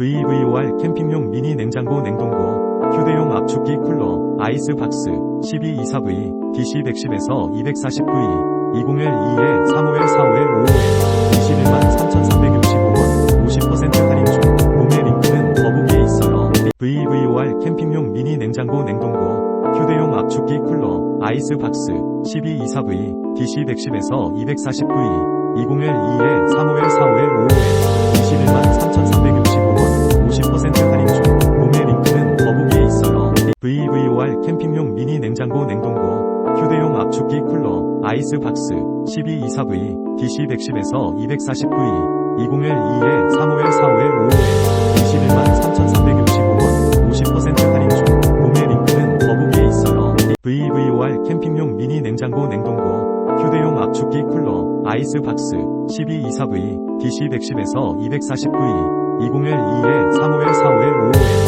VVOR 캠핑용 미니 냉장고 냉동고, 휴대용 압축기 쿨러, 아이스박스, 1224V, DC110에서 240V, 20L2에 35L 45L 55L, 21만 3,365원, 50% 할인 중, 구매 링크는 더보기에 있어요. VVOR 캠핑용 미니 냉장고 냉동고, 휴대용 압축기 쿨러, 아이스박스, 1224V, DC110에서 240V, 20L2에 35L 캠핑용 미니 냉장고 냉동고, 휴대용 압축기 쿨러, 아이스박스, 1224V, DC110에서 240V, 20L2에 35L 45L 55L, 21만 3,365원, 50% 할인 중, 구매 링크는 더보기에 있어요. VVOR 캠핑용 미니 냉장고 냉동고, 휴대용 압축기 쿨러, 아이스박스, 1224V, DC110에서 240V, 20L2에 35L